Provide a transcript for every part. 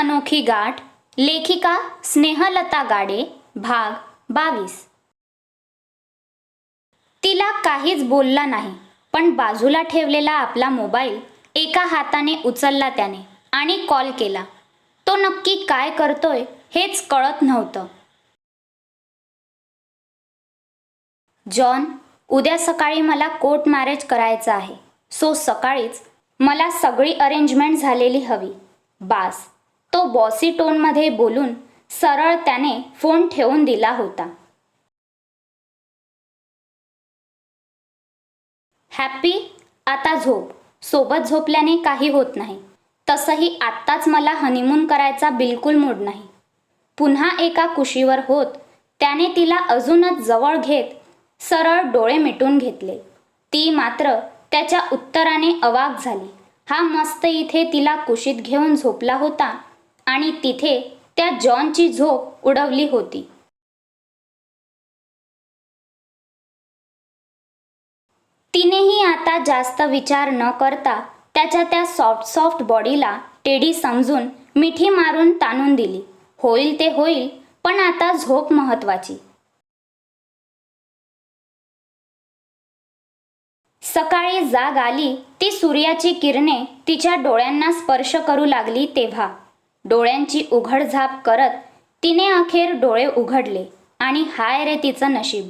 अनोखी गाठ लेखिका स्नेहलता गाडे भाग बावीस. तिला काहीच बोलला नाही पण बाजूला ठेवलेला आपला मोबाईल एका हाताने उचलला त्याने आणि कॉल केला. तो नक्की काय करतोय हेच कळत नव्हतं. जॉन उद्या सकाळी मला कोर्ट मॅरेज करायचं आहे. सो सकाळीच मला सगळी अरेंजमेंट झालेली हवी. बास. तो बॉसी टोनमध्ये बोलून सरळ त्याने फोन ठेवून दिला होता. हॅप्पी आता झोप. सोबत झोपल्याने काही होत नाही. तसंही आत्ताच मला हनीमून करायचा बिलकुल मूड नाही. पुन्हा एका कुशीवर होत त्याने तिला अजूनच जवळ घेत सरळ डोळे मिटून घेतले. ती मात्र त्याच्या उत्तराने अवाक झाली. हा मस्त इथे तिला कुशीत घेऊन झोपला होता आणि तिथे त्या जॉनची झोप उडवली होती. तिनेही आता जास्त विचार न करता त्याच्या त्या सॉफ्ट सॉफ्ट बॉडीला टेडी समजून मिठी मारून ताणून दिली. होईल ते होईल पण आता झोप महत्वाची सकाळी जाग आली ती सूर्याची किरणे तिच्या डोळ्यांना स्पर्श करू लागली तेव्हा. डोळ्यांची उघडझाप करत तिने अखेर डोळे उघडले आणि हाय रे तिचं नशीब.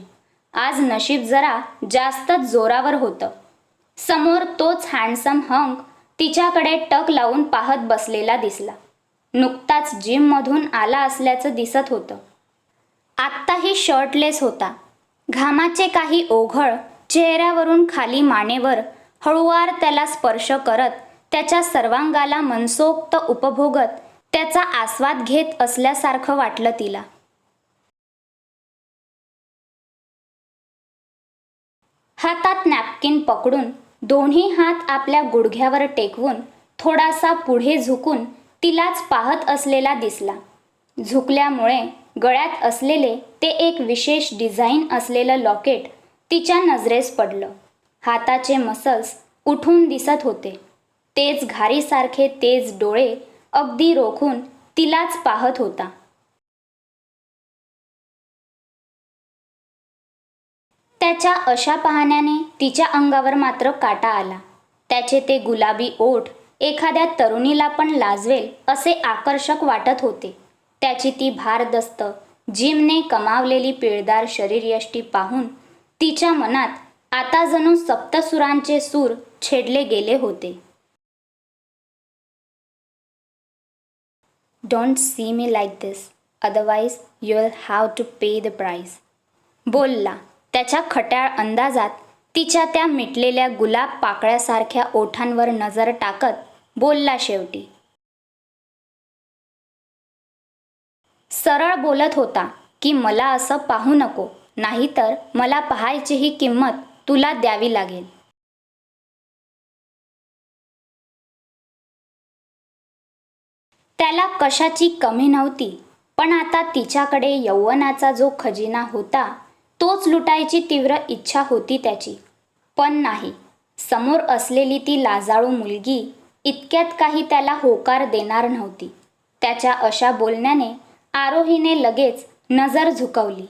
आज नशीब जरा जास्तच जोरावर होतं. समोर तोच हँडसम हंक तिच्याकडे टक लावून पाहत बसलेला दिसला. नुकताच जिममधून आला असल्याचं दिसत होतं. आत्ताही शर्टलेस होता. घामाचे काही ओघळ चेहऱ्यावरून खाली मानेवर हळुवार त्याला स्पर्श करत त्याच्या सर्वांगाला मनसोक्त उपभोगत त्याचा आस्वाद घेत असल्यासारखं वाटलं तिला. हातात नॅपकिन पकडून दोन्ही हात आपल्या गुडघ्यावर टेकवून थोडासा पुढे झुकून तिलाच पाहत असलेला दिसला. झुकल्यामुळे गळ्यात असलेले ते एक विशेष डिझाईन असलेलं लॉकेट तिच्या नजरेस पडलं. हाताचे मसल्स उठून दिसत होते. तेच घारीसारखे तेज डोळे अगदी रोखून तिलाच पाहत होता. त्याच्या अशा पाहण्याने तिच्या अंगावर मात्र काटा आला. त्याचे ते गुलाबी ओठ एखाद्या तरुणीला पण लाजवेल असे आकर्षक वाटत होते. त्याची ती भारदस्त जिमने कमावलेली पिळदार शरीरयष्टी पाहून तिच्या मनात आता जणू सप्तसुरांचे सूर छेडले गेले होते. Don't see me like this otherwise you will have to pay the price बोलला. त्याच्या खट्याळ अंदाजात तिच्या त्या मिटलेल्या गुलाब पाकळ्यासारख्या ओठांवर नजर टाकत बोलला शेवटी. सरळ बोलत होता की मला असं पाहू नको नाहीतर मला पाहायची ही किंमत तुला द्यावी लागेल. त्याला कशाची कमी नव्हती. पण आता तिच्याकडे यौवनाचा जो खजिना होता तोच लुटायची तीव्र इच्छा होती त्याची. पण नाही. समोर असलेली ती लाजाळू मुलगी इतक्यात काही त्याला होकार देणार नव्हती. त्याच्या अशा बोलण्याने आरोहीने लगेच नजर झुकवली.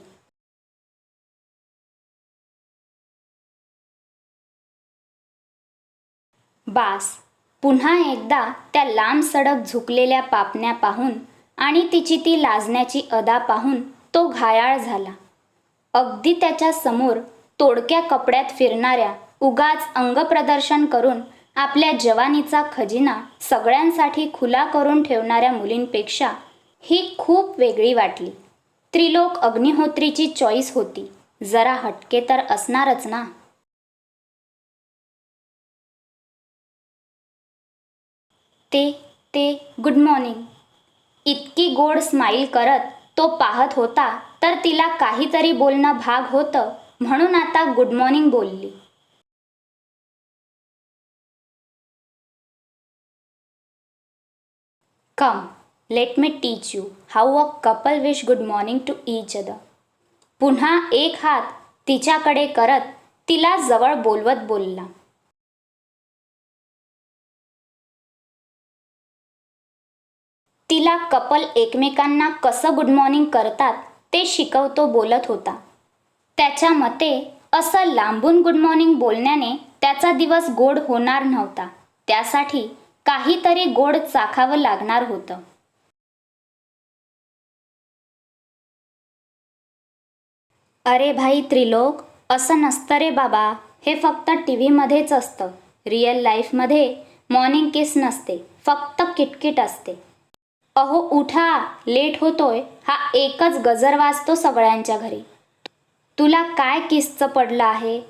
बास. पुन्हा एकदा त्या लांब सडक झुकलेल्या पापण्या पाहून आणि तिची ती लाजण्याची अदा पाहून तो घायाळ झाला. अगदी त्याच्यासमोर तोडक्या कपड्यात फिरणाऱ्या उगाच अंगप्रदर्शन करून आपल्या जवानीचा खजिना सगळ्यांसाठी खुला करून ठेवणाऱ्या मुलींपेक्षा ही खूप वेगळी वाटली. त्रिलोक अग्निहोत्रीची चॉईस होती. जरा हटके तर असणारच ना? ते ते गुड मॉर्निंग इतकी गोड स्माईल करत तो पाहत होता तर तिला काहीतरी बोलणं भाग होतं म्हणून आता गुड मॉर्निंग बोलली. Come let me teach you how a couple wish good morning to each other पुन्हा एक हात तिच्याकडे करत तिला जवळ बोलवत बोलला. तिला कपल एकमेकांना कसं गुड मॉर्निंग करतात ते शिकवतो बोलत होता. त्याच्या मते असं लांबून गुड मॉर्निंग बोलण्याने त्याचा दिवस गोड होणार नव्हता. त्यासाठी काहीतरी गोड चाखावं लागणार होतं. अरे भाई त्रिलोक असं नसतं रे बाबा. हे फक्त टी व्हीमध्येच असतं. रिअल लाईफमध्ये मॉर्निंग किस नसते. फक्त किटकिट असते. अहो उठा. लेट होतोय. हा एकच गजर वाजतो सगळ्यांच्या घरी. तुला काय किस्त पडलं आहे?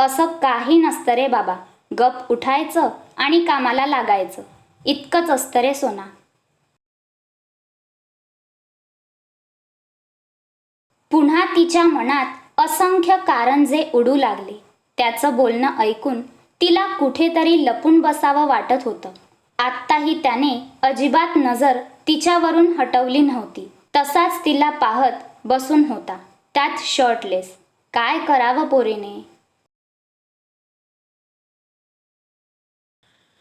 असं काही नसतं रे बाबा. गप उठायचं आणि कामाला लागायचं. इतकंच असतं रे सोना. पुन्हा तिच्या मनात असंख्य कारण जे उडू लागले. त्याचं बोलणं ऐकून तिला कुठेतरी लपून बसावं वाटत होतं. आत्ताही त्याने अजिबात नजर तिच्यावरून हटवली नव्हती. तसाच तिला पाहत बसून होता. त्यात शर्टलेस काय करावं पोरीने?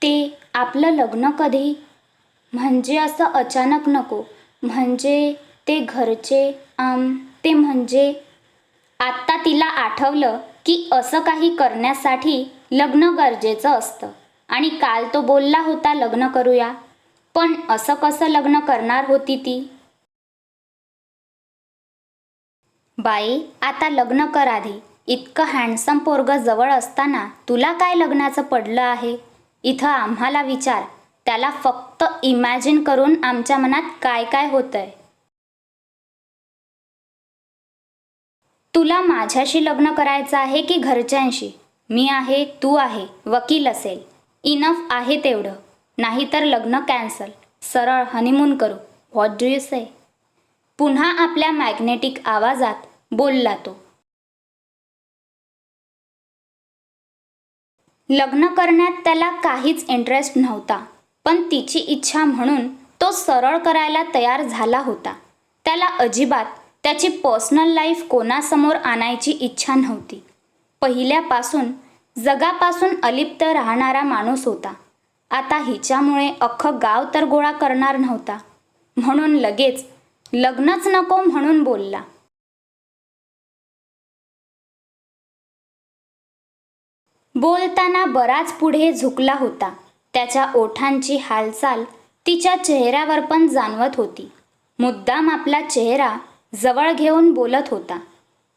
ते आपलं लग्न कधी? म्हणजे असं अचानक नको. म्हणजे ते घरचे आम ते म्हणजे आत्ता तिला आठवलं की असं काही करण्यासाठी लग्न गरजेचं असतं. आणि काल तो बोलला होता लग्न करूया. पण असं कसं लग्न करणार होती ती? बाई आता लग्न कर आधी इतकं हँडसम पोरग जवळ असताना तुला काय लग्नाचं पडलं आहे? इथं आम्हाला विचार. त्याला फक्त इमॅजिन करून आमच्या मनात काय काय होतंय? तुला माझ्याशी लग्न करायचं आहे की घरच्यांशी? मी आहे तू आहे वकील असेल. इनफ आहे तेवढं. नाहीतर लग्न कॅन्सल. सरळ हनीमून करू. व्हॉट डू यू से पुन्हा आपल्या मॅग्नेटिक आवाजात बोलला तो. लग्न करण्यात त्याला काहीच इंटरेस्ट नव्हता. पण तिची इच्छा म्हणून तो सरळ करायला तयार झाला होता. त्याला अजिबात त्याची पर्सनल लाईफ कोणासमोर आणायची इच्छा नव्हती. पहिल्यापासून जगापासून अलिप्त राहणारा माणूस होता. आता हिच्यामुळे अख्खं गाव तर गोळा करणार नव्हता. म्हणून लगेच लग्नच नको म्हणून बोलला. बोलताना बराच पुढे झुकला होता. त्याच्या ओठांची हालचाल तिच्या चेहऱ्यावर पण जाणवत होती. मुद्दाम आपला चेहरा जवळ घेऊन बोलत होता.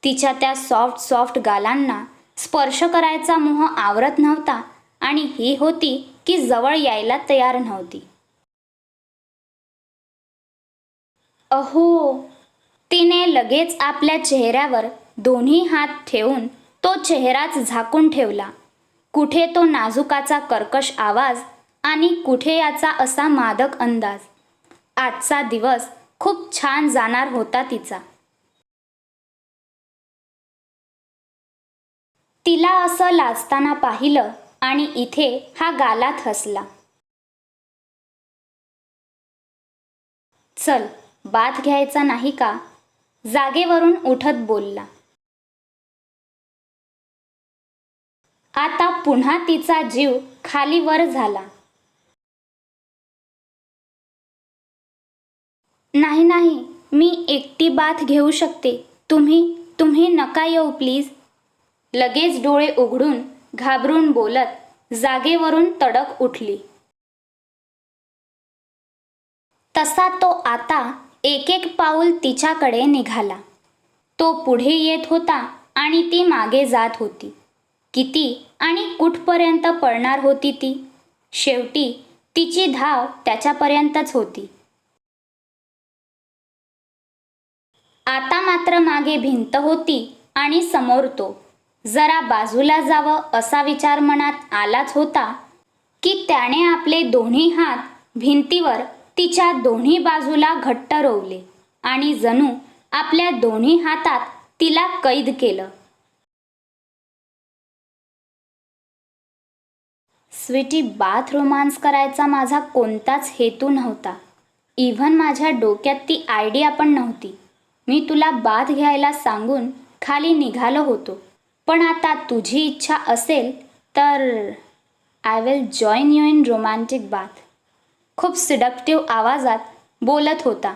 तिच्या त्या सॉफ्ट सॉफ्ट गालांना स्पर्श करायचा मोह आवरत नव्हता आणि ही होती की जवळ यायला तयार नव्हती. अहो तिने लगेच आपल्या चेहऱ्यावर दोन्ही हात ठेवून तो चेहराच झाकून ठेवला. कुठे तो नाजुकाचा कर्कश आवाज आणि कुठे याचा असा मादक अंदाज. आजचा दिवस खूप छान जाणार होता तिचा. तिला असं लाजताना पाहिलं आणि इथे हा गालात हसला. चल बाथ घ्यायचा नाही का? जागेवरून उठत बोलला. आता पुन्हा तिचा जीव खाली वर झाला. नाही नाही मी एकटी बाथ घेऊ शकते. तुम्ही तुम्ही नका येऊ प्लीज. लगेच डोळे उघडून घाबरून बोलत जागेवरून तडक उठली. तसा तो आता एक एक पाऊल तिच्याकडे निघाला. तो पुढे येत होता आणि ती मागे जात होती. किती आणि कुठपर्यंत पळणार होती ती? शेवटी तिची धाव त्याच्यापर्यंतच होती. आता मात्र मागे भिंत होती आणि समोर तो. जरा बाजूला जावं असा विचार मनात आलाच होता की त्याने आपले दोन्ही हात भिंतीवर तिच्या दोन्ही बाजूला घट्ट रोवले आणि जणू आपल्या दोन्ही हातात तिला कैद केलं. स्वीटी बाथ रोमांस करायचा माझा कोणताच हेतू नव्हता. इव्हन माझ्या डोक्यात ती आयडिया पण नव्हती. मी तुला बाथ घ्यायला सांगून खाली निघालो होतो. पण आता तुझी इच्छा असेल तर I will join you in romantic bath खूप सिडक्टिव्ह आवाजात बोलत होता.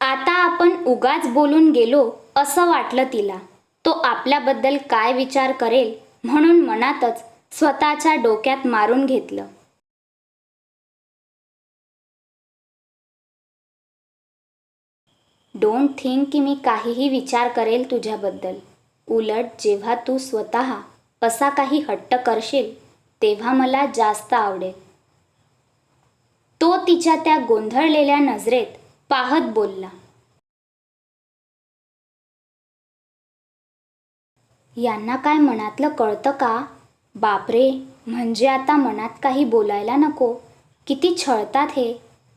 आता आपण उगाच बोलून गेलो असं वाटलं तिला. तो आपल्याबद्दल काय विचार करेल म्हणून मनातच स्वतःच्या डोक्यात मारून घेतलं. डोंट थिंक की मी काहीही विचार करेल तुझ्याबद्दल. उलट जेव्हा तू स्वतः असा काही हट्ट करशील तेव्हा मला जास्त आवडेल. तो तिच्या त्या गोंधळलेल्या नजरेत पाहत बोलला. यांना काय मनातलं कळतं का? बापरे म्हणजे आता मनात काही बोलायला नको. किती छळतात हे.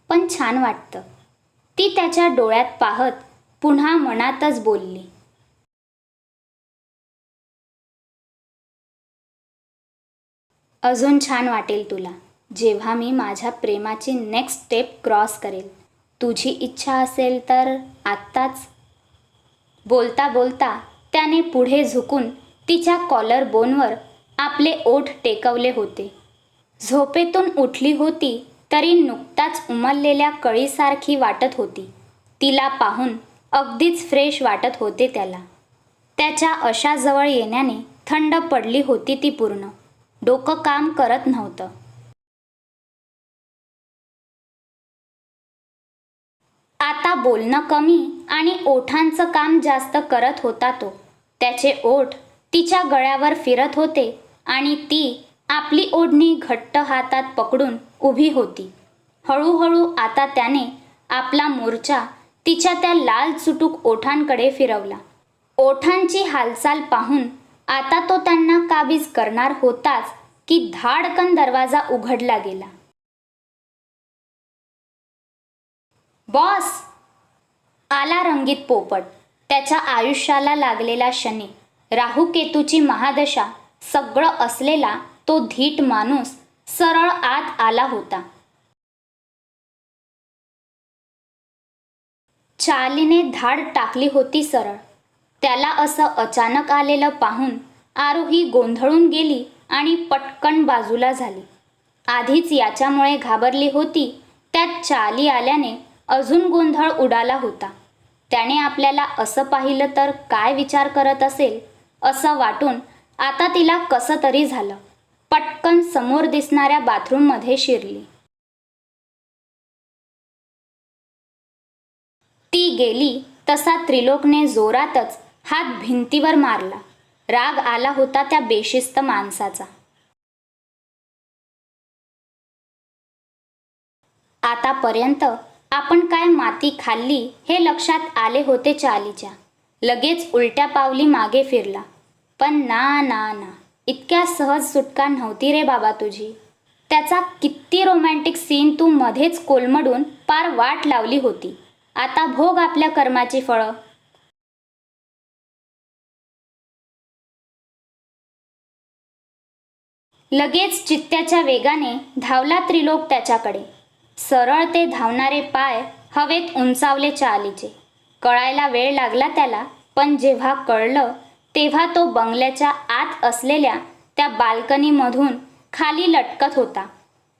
पण छान वाटतं. ती त्याच्या डोळ्यात पाहत पुन्हा मनातच बोलली. अजून छान वाटेल तुला. जेव्हा मी माझ्या प्रेमाची नेक्स्ट स्टेप क्रॉस करेल. तुझी इच्छा असेल तर आत्ताच. बोलता बोलता त्याने पुढे झुकून तिच्या कॉलर बोनवर आपले ओठ टेकवले होते. झोपेतून उठली होती तरी नुकताच उमललेल्या कळीसारखी वाटत होती. तिला पाहून अगदीच फ्रेश वाटत होते त्याला. त्याच्या अशा जवळ येण्याने थंड पडली होती ती पूर्ण. डोकं काम करत नव्हतं. आता बोलणं कमी आणि ओठांचं काम जास्त करत होता तो. त्याचे ओठ तिच्या गळ्यावर फिरत होते आणि ती आपली ओढणी घट्ट हातात पकडून उभी होती. हळूहळू आता त्याने आपला मोर्चा तिच्या त्या लाल चुटूक ओठांकडे फिरवला. ओठांची हालचाल पाहून आता तो त्यांना काबीज करणार होताच की धाडकन दरवाजा उघडला गेला. बॉस! आला रंगीत पोपट. त्याच्या आयुष्याला लागलेला शनी राहू केतूची महादशा सगळं असलेला तो धीट माणूस सरळ आत आला होता. चालीने धाड टाकली होती सरळ. त्याला असं अचानक आलेलं पाहून आरोही गोंधळून गेली आणि पटकन बाजूला झाली. आधीच याच्यामुळे घाबरली होती त्यात चाली आल्याने अजून गोंधळ उडाला होता. त्याने आपल्याला असं पाहिलं तर काय विचार करत असेल असं वाटून आता तिला कसं तरी झालं. पटकन समोर दिसणाऱ्या बाथरूममध्ये शिरली. ती गेली तसा त्रिलोकने जोरातच हात भिंतीवर मारला. राग आला होता त्या बेशिस्त माणसाचा. आतापर्यंत आपण काय माती खाल्ली हे लक्षात आले होते चालीच्या. लगेच उलट्या पावली मागे फिरला. पण ना ना ना. इतक्या सहज सुटका नव्हती रे बाबा तुझी. त्याचा किती रोमॅन्टिक सीन तू मध्येच कोलमडून पार वाट लावली होती. आता भोग आपल्या कर्माची फळं. लगेच चित्त्याच्या वेगाने धावला त्रिलोक त्याच्याकडे. सरळ ते धावणारे पाय हवेत उंचावले चालीचे. कळायला वेळ लागला त्याला पण जेव्हा कळलं तेव्हा तो बंगल्याच्या आत असलेल्या त्या बाल्कनीमधून खाली लटकत होता.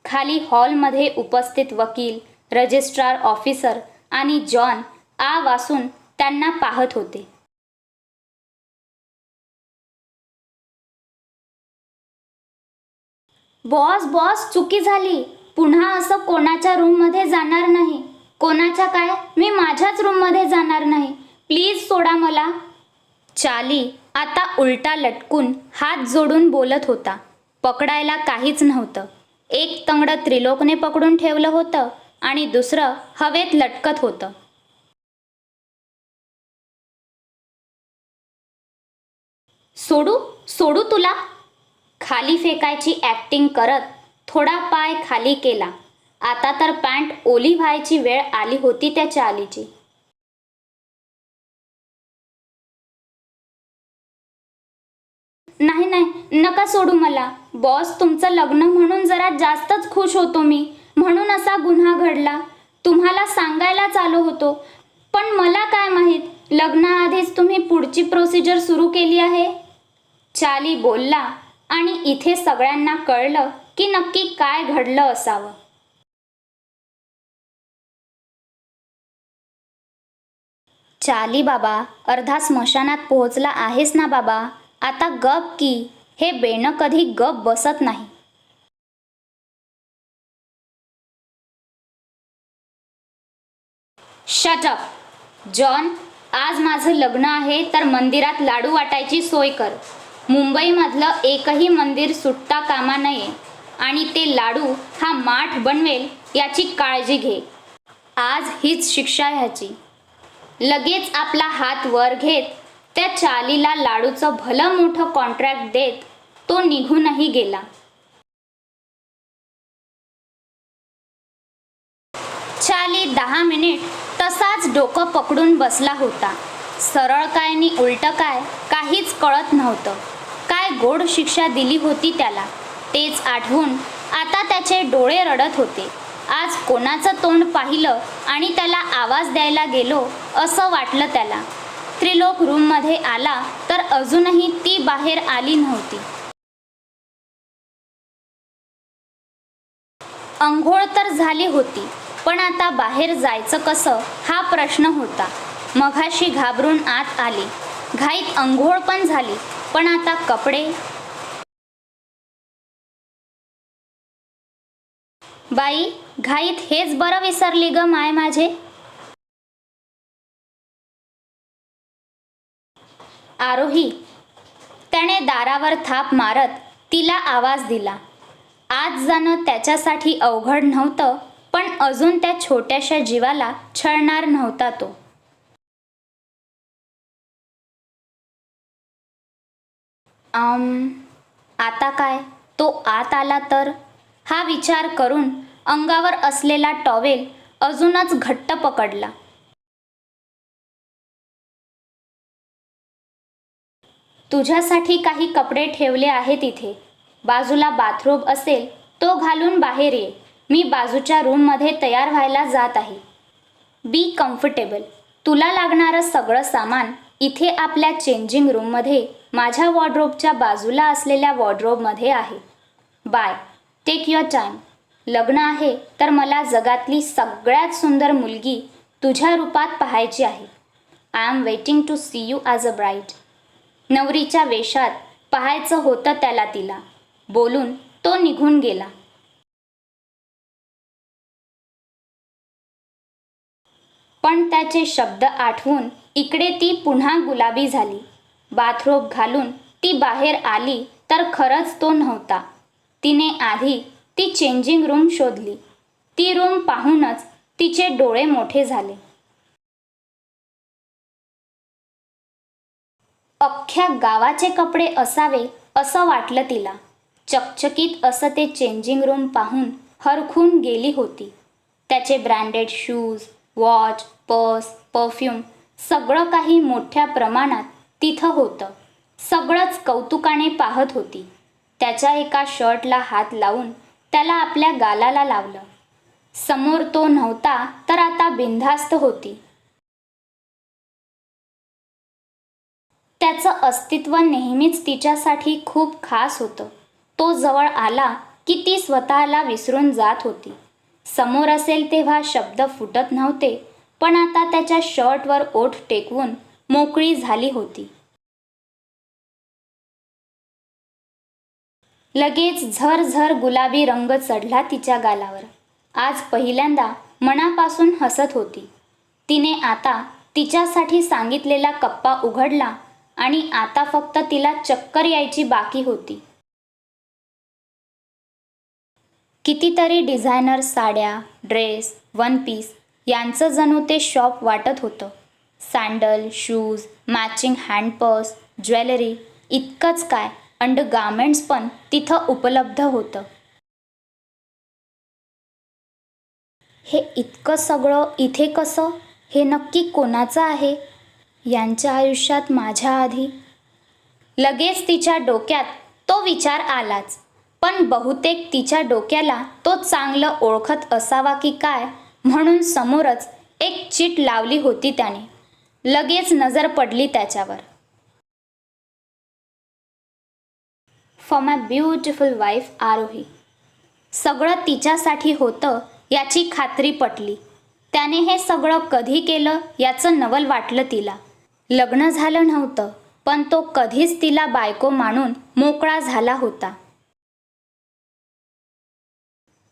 खाली हॉलमध्ये उपस्थित वकील रजिस्ट्रार ऑफिसर आणि जॉन आ वासून त्यांना पाहत होते. बॉस बॉस चुकी झाली. पुन्हा असं कोणाच्या रूममध्ये जाणार नाही? कोणाच्या काय? मी माझ्याच रूममध्ये जाणार नाही. प्लीज सोडा मला. चाली आता उलटा लटकून हात जोडून बोलत होता. पकडायला काहीच नव्हतं. एक तंगड त्रिलोकने पकडून ठेवलं होतं आणि दुसरं हवेत लटकत होतं. सोडू सोडू तुला? खाली फेकायची ॲक्टिंग करत थोडा पाय खाली केला. आता तर पॅन्ट ओली व्हायची वेळ आली होती त्या चालीची नाही नाही नका सोडू मला. बॉस तुमचं लग्न म्हणून जरा जास्तच खुश होतो मी. म्हणून असा गुन्हा घडला. तुम्हाला सांगायलाच आलो होतो. पण मला काय माहीत? लग्नाआधीच तुम्ही पुढची प्रोसिजर सुरू केली आहे? चाली बोलला आणि इथे सगळ्यांना कळलं की नक्की काय घडलं असावं. चाली बाबा अर्धा स्मशानात पोहोचला आहेस ना बाबा? आता गप की हे बेणं कधी गप बसत नाही. शटअप जॉन आज माझं लग्न आहे तर मंदिरात लाडू वाटायची सोय कर. मुंबईमधलं एकही मंदिर सुटता कामा नये आणि ते लाडू हा माठ बनवेल याची काळजी घे. आज हीच शिक्षा ह्याची. लगेच आपला हात वर घेत त्या चालीला लाडूचं भलं मोठं कॉन्ट्रॅक्ट देत तो निघूनही गेला. चाली दहा मिनिट तसाच डोकं पकडून बसला होता. सरळ काय नि उलटं काय काहीच कळत नव्हतं. काय गोड शिक्षा दिली होती त्याला. तेच आठवून आता त्याचे डोळे रडत होते. आज कोणाचं तोंड पाहिलं आणि त्याला आवाज द्यायला गेलो असं वाटलं त्याला. त्रिलोक रूममध्ये आला तर अजूनही ती बाहेर आली नव्हती. अंघोळ तर झाली होती पण आता बाहेर जायचं कसं हा प्रश्न होता. मघाशी घाबरून आत आली. घाईत अंघोळ पण झाली पण आता कपडे बाई घाईत हेच बरं विसरली ग माय माझे. आरोही. त्याने दारावर थाप मारत तिला आवाज दिला. आज जाणं त्याच्यासाठी अवघड नव्हतं पण अजून त्या छोट्याशा जीवाला छळणार नव्हता तो. आम, आता काय? तो आत आला तर? हा विचार करून अंगावर असलेला टॉवेल अजूनच घट्ट पकडला. तुझ्यासाठी काही कपडे ठेवले आहेत इथे. बाजूला बाथरूम असेल तो घालून बाहेर ये. मी बाजूच्या रूममध्ये तयार व्हायला जात आहे. बी कम्फर्टेबल तुला लागणारं सगळं सामान इथे आपल्या चेंजिंग रूममध्ये माझ्या वॉर्ड्रोबच्या बाजूला असलेल्या वॉर्ड्रोबमध्ये आहे. बाय टेक युअर टाईम लग्न आहे तर मला जगातली सगळ्यात सुंदर मुलगी तुझ्या रूपात पाहायची आहे. I am waiting to see you as a bright नवरीच्या वेशात पाहायचं होतं त्याला तिला. बोलून तो निघून गेला. पण त्याचे शब्द आठवून इकडे ती पुन्हा गुलाबी झाली. बाथरोब घालून ती बाहेर आली तर खरंच तो नव्हता. तिने आधी ती चेंजिंग रूम शोधली. ती रूम पाहूनच तिचे डोळे मोठे झाले. अख्ख्या गावाचे कपडे असावे असं वाटलं तिला. चकचकीत असं ते चेंजिंग रूम पाहून हरखून गेली होती. त्याचे branded shoes watch purse perfume सगळं काही मोठ्या प्रमाणात तिथं होतं. सगळंच कौतुकाने पाहत होती. त्याच्या एका शर्टला हात लावून त्याला आपल्या गालाला लावलं. समोर तो नव्हता तर आता बिनधास्त होती. त्याचं अस्तित्व नेहमीच तिच्यासाठी खूप खास होतं. तो जवळ आला की ती स्वतःला विसरून जात होती. समोर असेल तेव्हा शब्द फुटत नव्हते पण आता त्याच्या शर्टवर ओठ टेकवून मोकळी झाली होती. लगेच झरझर गुलाबी रंग चढला तिच्या गालावर. आज पहिल्यांदा मनापासून हसत होती. तिने आता तिच्यासाठी सांगितलेला कप्पा उघडला आणि आता फक्त तिला चक्कर यायची बाकी होती. कितीतरी डिझायनर साड्या ड्रेस वन पीस यांचं जणू ते शॉप वाटत होतं. Sandal shoes matching hand purse jewellery इतकंच काय अंड गार्मेंट्स पण तिथं उपलब्ध होतं. हे इतकं सगळं इथे कसं? हे नक्की कोणाचं आहे? यांच्या आयुष्यात माझ्या आधी. लगेच तिच्या डोक्यात तो विचार आलाच. पण बहुतेक तिच्या डोक्याला तो चांगलं ओळखत असावा की काय म्हणून समोरच एक चीट लावली होती त्याने. लगेच नजर पडली त्याच्यावर. For my beautiful wife Aarohi सगळं तिच्यासाठी होतं याची खात्री पटली. त्याने हे सगळं कधी केलं याचं नवल वाटलं तिला. लग्न झालं नव्हतं पण तो कधीच तिला बायको मानून मोकळा झाला होता.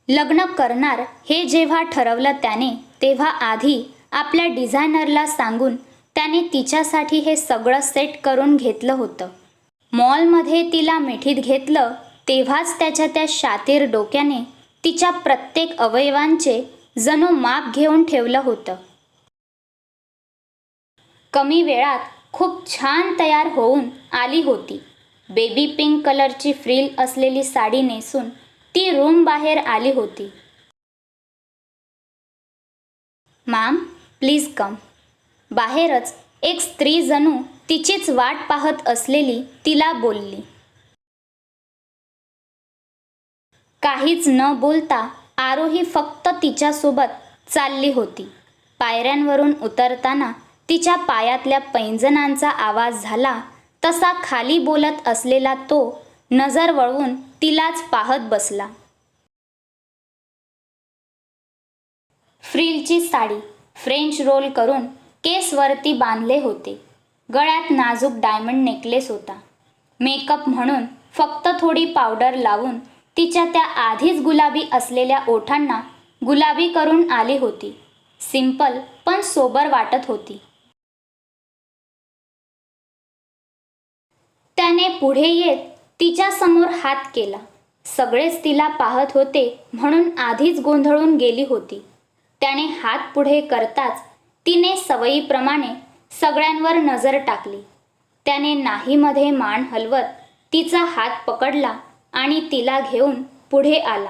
लग्न करणार हे जेव्हा ठरवलं त्याने तेव्हा आधी आपल्या डिझायनरला सांगून त्याने तिच्यासाठी हे सगळं सेट करून घेतलं होतं. मॉलमध्ये तिला मिठीत घेतलं तेव्हाच त्याच्या त्या शातीर डोक्याने तिच्या प्रत्येक अवयवांचे जणू माप घेऊन ठेवलं होतं. कमी वेळात खूप छान तयार होऊन आली होती. बेबी पिंक कलरची फ्रील असलेली साडी नेसून ती रूम बाहेर आली होती. Ma'am please come. बाहेरच एक स्त्री जणू तिचीच वाट पाहत असलेली तिला बोलली. काहीच न बोलता आरोही फक्त तिच्यासोबत चालली होती. पायऱ्यांवरून उतरताना तिच्या पायातल्या पैंजणांचा आवाज झाला. तसा खाली बोलत असलेला तो नजर वळवून तिलाच पाहत बसला. फ्रिलची साडी फ्रेंच रोल करून केसवरती बांधले होते. गळ्यात नाजूक डायमंड नेकलेस होता. मेकअप म्हणून फक्त थोडी पावडर लावून तिच्या त्या आधीच गुलाबी असलेल्या ओठांना गुलाबी करून आली होती. सिंपल पण सोबर वाटत होती. त्याने पुढे येत तिच्या समोर हात केला. सगळेच तिला पाहत होते म्हणून आधीच गोंधळून गेली होती. त्याने हात पुढे करताच तिने सवयीप्रमाणे सगळ्यांवर नजर टाकली. त्याने नाहीमध्ये मान हलवत तिचा हात पकडला आणि तिला घेऊन पुढे आला.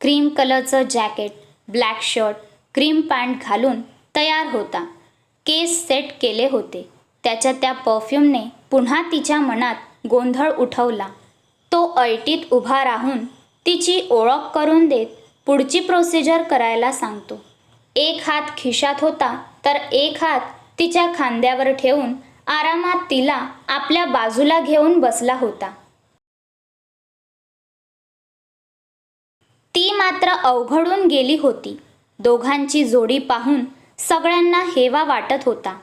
क्रीम कलरचं jacket black shirt cream pant घालून तयार होता. केस सेट केले होते. त्याच्या त्या परफ्यूमने पुन्हा तिच्या मनात गोंधळ उठवला. तो अळटीत उभा राहून तिची ओळख करून देत पुढची प्रोसिजर करायला सांगतो. एक हात खिशात होता तर एक हात तिच्या खांद्यावर ठेवून आरामात तिला आपल्या बाजूला घेऊन बसला होता. ती मात्र अवघडून गेली होती. दोघांची जोडी पाहून सगळ्यांना हेवा वाटत होता.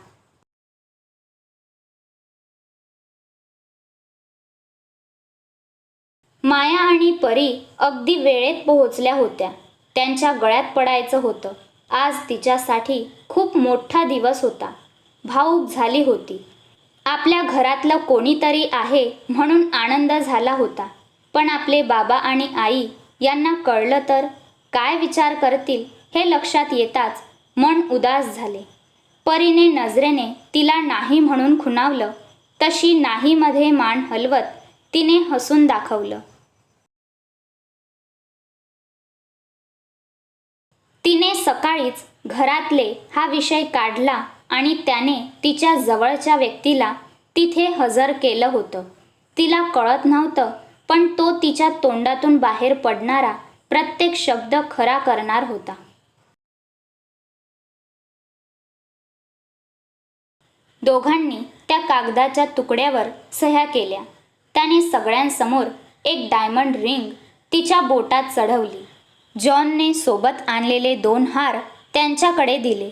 माया आणि परी अगदी वेळेत पोहोचल्या होत्या. त्यांच्या गळ्यात पडायचं होतं. आज तिच्यासाठी खूप मोठा दिवस होता. भाऊक झाली होती. आपल्या घरातलं कोणीतरी आहे म्हणून आनंद झाला होता. पण आपले बाबा आणि आई यांना कळलं तर काय विचार करतील हे लक्षात येताच मन उदास झाले. परीने नजरेने तिला नाही म्हणून खुणावलं. तशी नाहीमध्ये मान हलवत तिने हसून दाखवलं. तिने सकाळीच घरातले हा विषय काढला आणि त्याने तिच्या जवळच्या व्यक्तीला तिथे हजर केलं होतं. तिला कळत नव्हतं पण तो तिच्या तोंडातून बाहेर पडणारा प्रत्येक शब्द खरा करणार होता. दोघांनी त्या कागदाच्या तुकड्यावर सह्या केल्या. त्याने सगळ्यांसमोर एक डायमंड रिंग तिच्या बोटात चढवली. जॉनने सोबत आणलेले दोन हार त्यांच्याकडे दिले.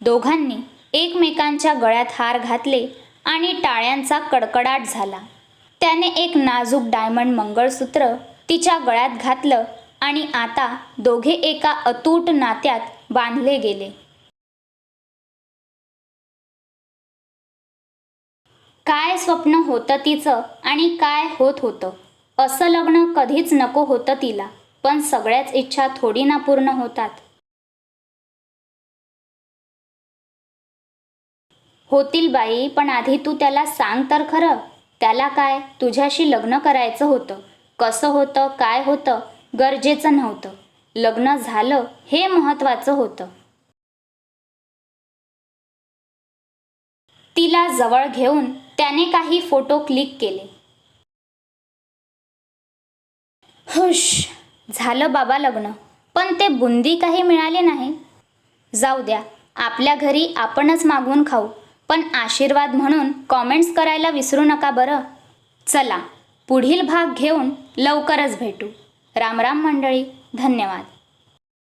दोघांनी एकमेकांच्या गळ्यात हार घातले आणि टाळ्यांचा कडकडाट झाला. त्याने एक नाजूक डायमंड मंगळसूत्र तिच्या गळ्यात घातलं आणि आता दोघे एका अतूट नात्यात बांधले गेले. काय स्वप्न होतं तिचं आणि काय होत होतं? असं लग्न कधीच नको होतं तिला. पण सगळ्याच इच्छा थोडी ना पूर्ण होतात. होतील बाई पण आधी तू त्याला सांग तर खरं. त्याला काय? तुझ्याशी लग्न करायचं होतं. कसं होतं? काय होतं? गरजेचं नव्हतं. लग्न झालं हे महत्त्वाचं होतं. तिला जवळ घेऊन त्याने काही फोटो क्लिक केले. हुश. झालं बाबा लग्न. पण ते बुंदी काही मिळाले नाही. जाऊ द्या आपल्या घरी आपणच मागवून खाऊ. पण आशीर्वाद म्हणून कॉमेंट्स करायला विसरू नका बरं. चला पुढील भाग घेऊन लवकरच भेटू. रामराम मंडळी धन्यवाद.